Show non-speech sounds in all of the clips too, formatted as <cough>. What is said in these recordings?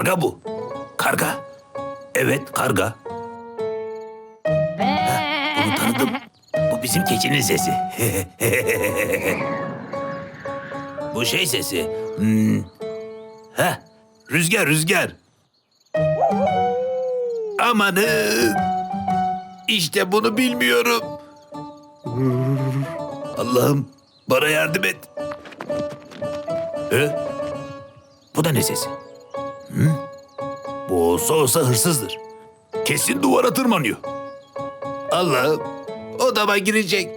Karga bu. Karga. Evet karga. Heh, bunu tanıdım. Bu bizim keçinin sesi. <laughs> bu şey sesi. Hmm. Heh, rüzgar rüzgar. Amanın. İşte bunu bilmiyorum. Allah'ım bana yardım et. He? Bu da ne sesi? Hı? Bu olsa olsa hırsızdır. Kesin duvara tırmanıyor. Allah'ım odama girecek.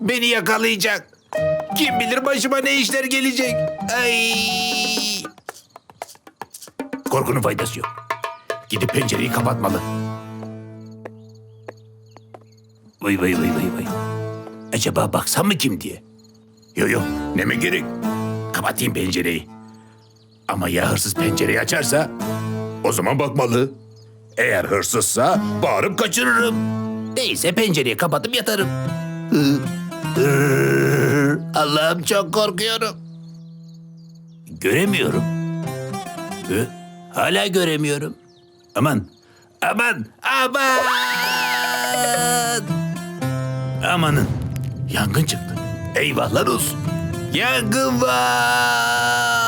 Beni yakalayacak. Kim bilir başıma ne işler gelecek. Ay. Korkunun faydası yok. Gidip pencereyi kapatmalı. Vay vay vay vay vay. Acaba baksam mı kim diye? Yok yok neme gerek. Kapatayım pencereyi. Ama ya hırsız pencereyi açarsa? O zaman bakmalı. Eğer hırsızsa bağırıp kaçırırım. Değilse pencereyi kapatıp yatarım. Allah'ım çok korkuyorum. Göremiyorum. Hı? Hala göremiyorum. Aman, aman, aman! Amanın, yangın çıktı. Eyvahlar olsun. Yangın var!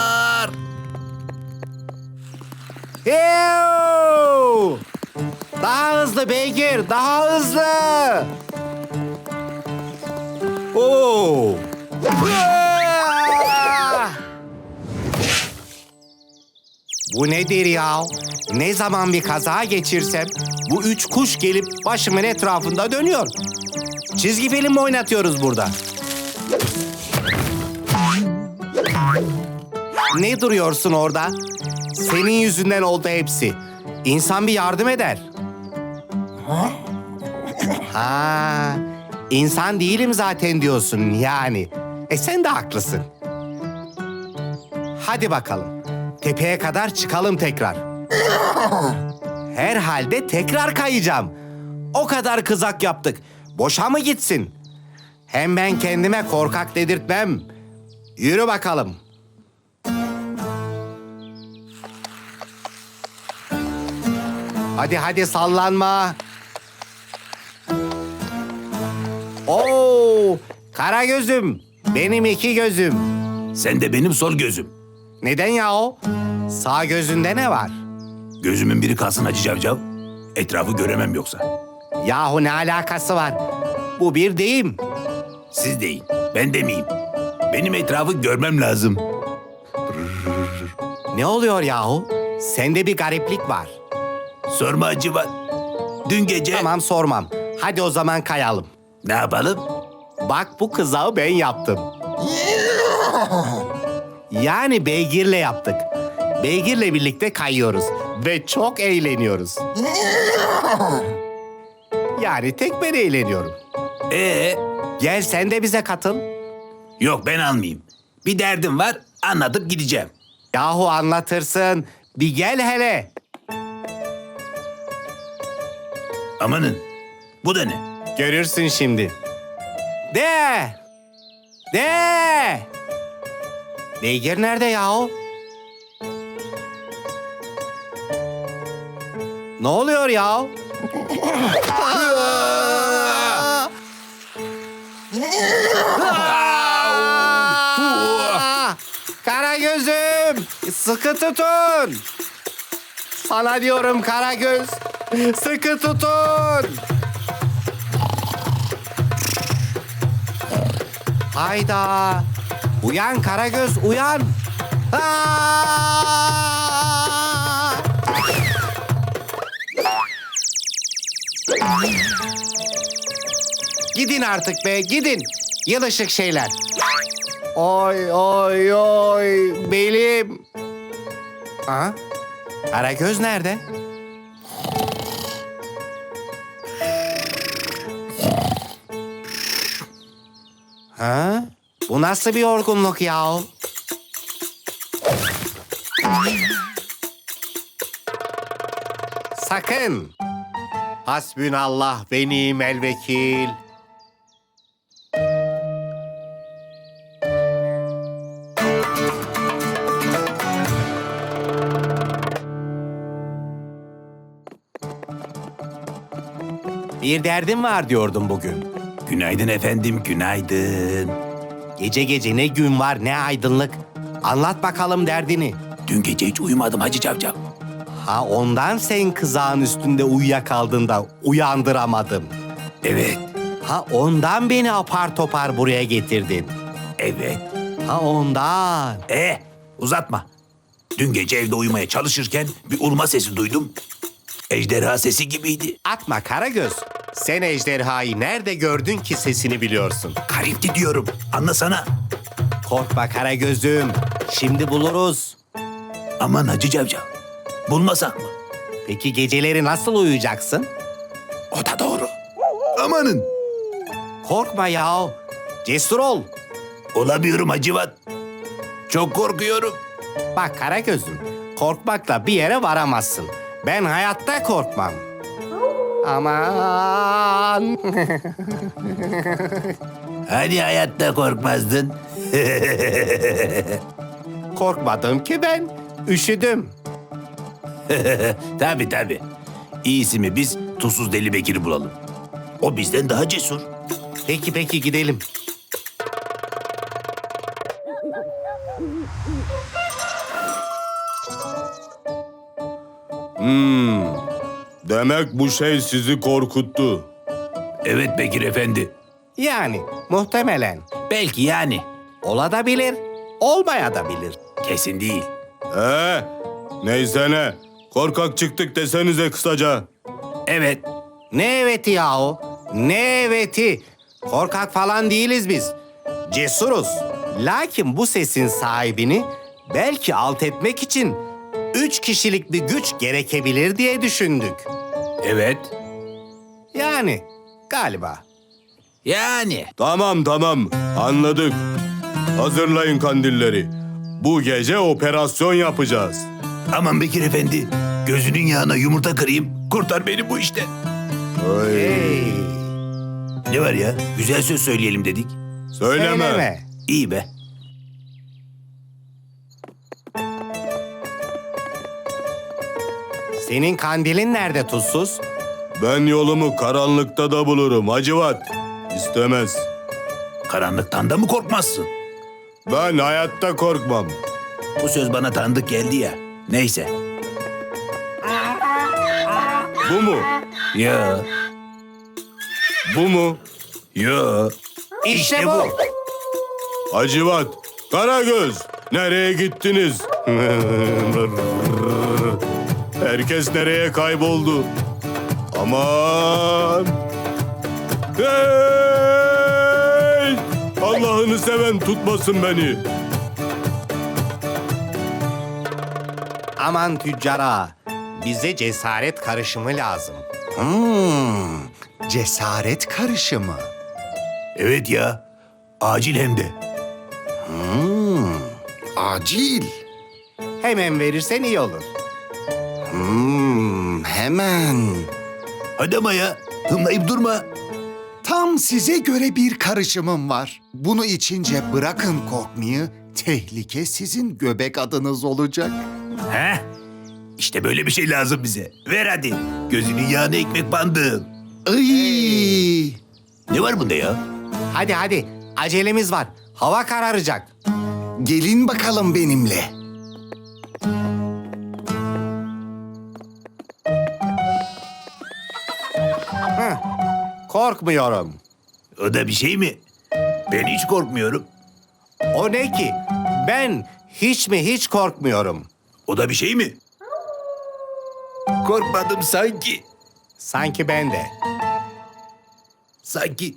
Yoo! Daha hızlı beygir, daha hızlı. Oo! Ah! Bu nedir ya? Ne zaman bir kaza geçirsem bu üç kuş gelip başımın etrafında dönüyor. Çizgi film mi oynatıyoruz burada? Ne duruyorsun orada? Senin yüzünden oldu hepsi. İnsan bir yardım eder. Ha, insan değilim zaten diyorsun yani. E sen de haklısın. Hadi bakalım. Tepeye kadar çıkalım tekrar. Herhalde tekrar kayacağım. O kadar kızak yaptık. Boşa mı gitsin? Hem ben kendime korkak dedirtmem. Yürü bakalım. Hadi hadi sallanma. Oo, kara gözüm. Benim iki gözüm. Sen de benim sol gözüm. Neden ya o? Sağ gözünde ne var? Gözümün biri kalsın Hacı Cavcav. Etrafı göremem yoksa. Yahu ne alakası var? Bu bir deyim. Siz deyin, ben demeyeyim. Benim etrafı görmem lazım. Ne oluyor yahu? Sende bir gariplik var. Sorma var. Dün gece... Tamam sormam. Hadi o zaman kayalım. Ne yapalım? Bak bu kızağı ben yaptım. Yani beygirle yaptık. Beygirle birlikte kayıyoruz ve çok eğleniyoruz. Yani tek ben eğleniyorum. Ee, Gel sen de bize katıl. yok ben almayayım. Bir derdim var, anlatıp gideceğim. Yahu anlatırsın. Bir gel hele. Amanın, bu da ne? Görürsün şimdi. De! De! Beygir nerede yahu? Ne oluyor ya? Kara gözüm, sıkı tutun. Sana diyorum kara göz, <laughs> sıkı tutun. Hayda. Uyan Karagöz uyan. Gidin artık be gidin. Yılışık şeyler. Oy oy oy belim. Ha? Karagöz nerede? Nasıl bir yorgunluk ya? Sakın! Hasbünallah ve nimel vekil. Bir derdim var diyordum bugün. Günaydın efendim, günaydın. Gece gece ne gün var ne aydınlık. Anlat bakalım derdini. Dün gece hiç uyumadım Hacı Cavcav. Ha ondan sen kızağın üstünde uyuyakaldın da uyandıramadım. Evet, Ha ondan beni apar topar buraya getirdin. evet. Ha ondan. E uzatma. Dün gece evde uyumaya çalışırken bir ulma sesi duydum. Ejderha sesi gibiydi. Atma Karagöz. Sen ejderhayı nerede gördün ki sesini biliyorsun? Garipti diyorum. Anlasana. Korkma Karagöz'üm. Şimdi buluruz. Aman Hacı Cavcav. Bulmasak mı? Peki geceleri nasıl uyuyacaksın? O da doğru. Amanın. Korkma ya. Cesur ol. Olamıyorum Hacıvat. Çok korkuyorum. Bak Karagöz'üm. Korkmakla bir yere varamazsın. Ben hayatta korkmam. Aman. <laughs> Hani hayatta korkmazdın? <laughs> Korkmadım ki ben. Üşüdüm. <laughs> tabii tabii. İyisi mi biz Tuzsuz Deli Bekir'i bulalım. O bizden daha cesur. Peki peki gidelim. Demek bu şey sizi korkuttu. Evet Bekir Efendi. Yani muhtemelen. Belki yani. Ola da bilir, olmaya da bilir. Kesin değil. Ee, neyse ne. Korkak çıktık desenize kısaca. Evet. Ne eveti yahu? Ne eveti? Korkak falan değiliz biz. Cesuruz. Lakin bu sesin sahibini belki alt etmek için üç kişilik bir güç gerekebilir diye düşündük. Evet. Yani galiba. Yani. Tamam tamam anladık. Hazırlayın kandilleri. Bu gece operasyon yapacağız. Aman Bekir Efendi. Gözünün yağına yumurta kırayım. Kurtar beni bu işten. Hey, Ne var ya? Güzel söz söyleyelim dedik. Söyleme. söyleme. İyi be. Senin kandilin nerede tuzsuz? Ben yolumu karanlıkta da bulurum Hacivat. İstemez. Karanlıktan da mı korkmazsın? Ben hayatta korkmam. Bu söz bana tanıdık geldi ya. Neyse. Bu mu? Ya. Bu mu? Ya. İşte bu. Hacivat, Karagöz, nereye gittiniz? <laughs> Herkes nereye kayboldu? Aman! Hey! Allah'ını seven tutmasın beni. Aman tüccara, bize cesaret karışımı lazım. Hmm, Cesaret karışımı. Evet ya. Acil hem de. Acil. hemen verirsen iyi olur. Hmm, hemen. Hadi ama ya. Hımlayıp durma. Tam size göre bir karışımım var. Bunu içince bırakın korkmayı. Tehlike sizin göbek adınız olacak. He? İşte böyle bir şey lazım bize. Ver hadi. Gözünün yağına ekmek bandım. Ay. Ne var bunda ya? Hadi hadi, acelemiz var. Hava kararacak. Gelin bakalım benimle. Korkmuyorum. O da bir şey mi? Ben hiç korkmuyorum. O ne ki? Ben hiç mi hiç korkmuyorum. O da bir şey mi? Korkmadım sanki. Sanki ben de. Sanki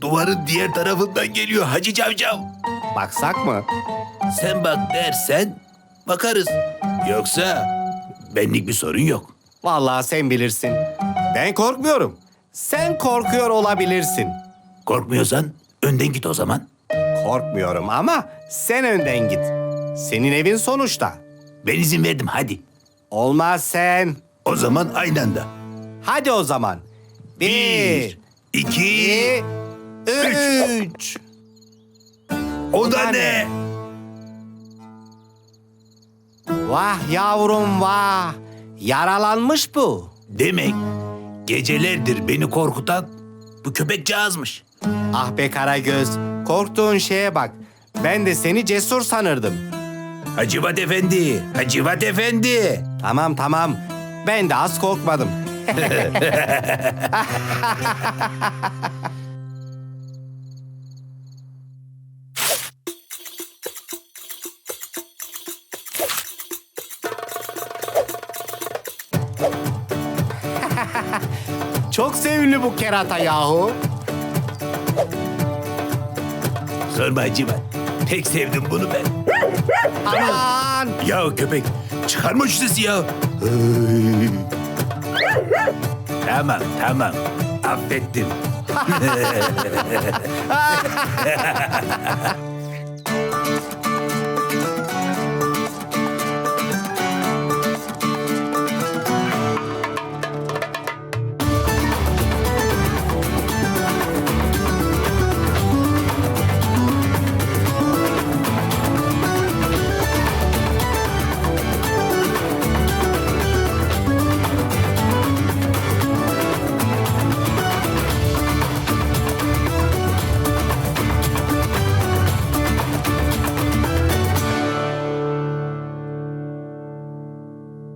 duvarın diğer tarafından geliyor Hacı Cavcav. Baksak mı? Sen bak dersen bakarız. Yoksa benlik bir sorun yok. Vallahi sen bilirsin. Ben korkmuyorum. Sen korkuyor olabilirsin. Korkmuyorsan önden git o zaman. Korkmuyorum ama sen önden git. Senin evin sonuçta. Ben izin verdim hadi. Olmaz sen. O zaman aynı anda. Hadi o zaman. Bir, iki, iki, üç. o da ne? Vah yavrum vah. Yaralanmış bu. Demek Gecelerdir beni korkutan bu köpek cağızmış. Ah be Karagöz, korktuğun şeye bak. Ben de seni cesur sanırdım. Hacivat Efendi, Hacivat Efendi. Tamam tamam, ben de az korkmadım. <laughs> <laughs> <laughs> Çok sevimli bu kerata yahu. Sorma Hacivat. Pek sevdim bunu ben. Aman! Ya köpek çıkarma şu sesi ya. tamam tamam affettim. <laughs> <laughs> <laughs>